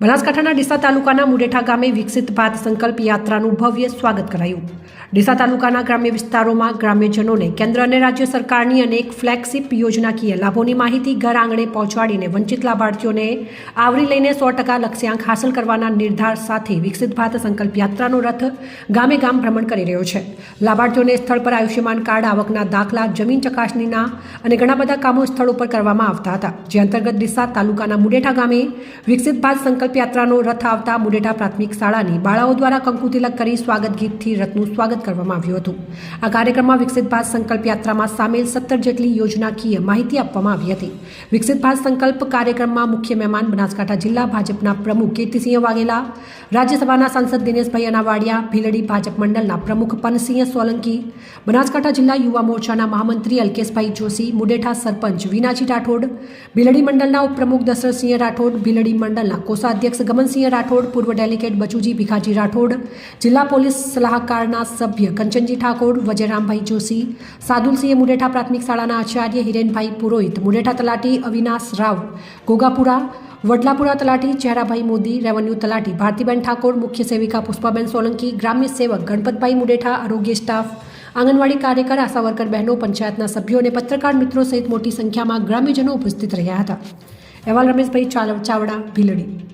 બનાસકાંઠાના ડીસા તાલુકાના મુડેઠા ગામે વિકસિત ભારત સંકલ્પ યાત્રાનું ભવ્ય સ્વાગત કરાયું. ડીસા તાલુકાના ગ્રામ્ય વિસ્તારોમાં ગ્રામ્યજનોને કેન્દ્ર અને રાજ્ય સરકારની અનેક ફ્લેગશિપ યોજનાકીય લાભોની માહિતી ઘર આંગણે પહોંચાડીને વંચિત લાભાર્થીઓને આવરી લઈને સો ટકા લક્ષ્યાંક હાંસલ કરવાના નિર્ધાર સાથે વિકસિત ભારત સંકલ્પ યાત્રાનો રથ ગામે ગામ ભ્રમણ કરી રહ્યો છે. લાભાર્થીઓને સ્થળ પર આયુષ્યમાન કાર્ડ, આવકના દાખલા, જમીન ચકાસણીના અને ઘણા બધા કામો સ્થળ ઉપર કરવામાં આવતા હતા. જે અંતર્ગત ડીસા તાલુકાના મુડેઠા ગામે વિકસિત ભારત સંકલ્પ યાત્રાનો રથ આવતા મુડેઠા પ્રાથમિક શાળાની બાળાઓ દ્વારા કંકુ તિલક કરી સ્વાગત ગીતથી રથનું સ્વાગત કરવામાં આવ્યું હતું. આ કાર્યક્રમમાં વિકસિત ભારત સંકલ્પ યાત્રામાં સામેલ સત્તર જેટલી યોજનાકીય માહિતી આપવામાં આવી હતી. વિકસિત ભારત સંકલ્પ કાર્યક્રમમાં મુખ્ય મહેમાન બનાસકાંઠા જિલ્લા ભાજપના પ્રમુખ કીર્તિસિંહ વાઘેલા, રાજ્યસભાના સાંસદ દિનેશભાઈ અનાવાડિયા, ભીલડી ભાજપ મંડળના પ્રમુખ પનસિંહ સોલંકી, બનાસકાંઠા જિલ્લા યુવા મોરચાના મહામંત્રી અલ્કેશભાઈ જોશી મુડેઠા સરપંચ વિનાજી રાઠોડ, ભીલડી મંડળના ઉપપ્રમુખ દશરથસિંહ રાઠોડ, ભીલડી મંડળના કોષાધ્યક્ષ ગમનસિંહ રાઠોડ, પૂર્વ ડેલિગેટ બચુજી ભીખાજી રાઠોડ, જિલ્લા પોલીસ સલાહકારના સભ્ય કંચનજી ઠાકોર, વજયરામભાઈ જોશી, સાદુલસિંહ મુડેઠા પ્રાથમિક શાળાના આચાર્ય હિરેનભાઈ પુરોહિત મુડેઠા તલાટી અવિનાશ રાવ, ગોગાપુરા, વડલાપુરા તલાટી ચહેરાભાઈ મોદી, રેવન્યુ તલાટી ભારતીબેન ઠાકોર, મુખ્ય સેવિકા પુષ્પાબેન સોલંકી, ગ્રામ્ય સેવક ગણપતભાઈ મુડેઠા આરોગ્ય સ્ટાફ, આંગણવાડી કાર્યકર આશા બહેનો, પંચાયતના સભ્યો અને પત્રકાર મિત્રો સહિત મોટી સંખ્યામાં ગ્રામ્યજનો ઉપસ્થિત રહ્યા હતા. અહેવાલ રમેશભાઈ ચાવડા ભીલડી.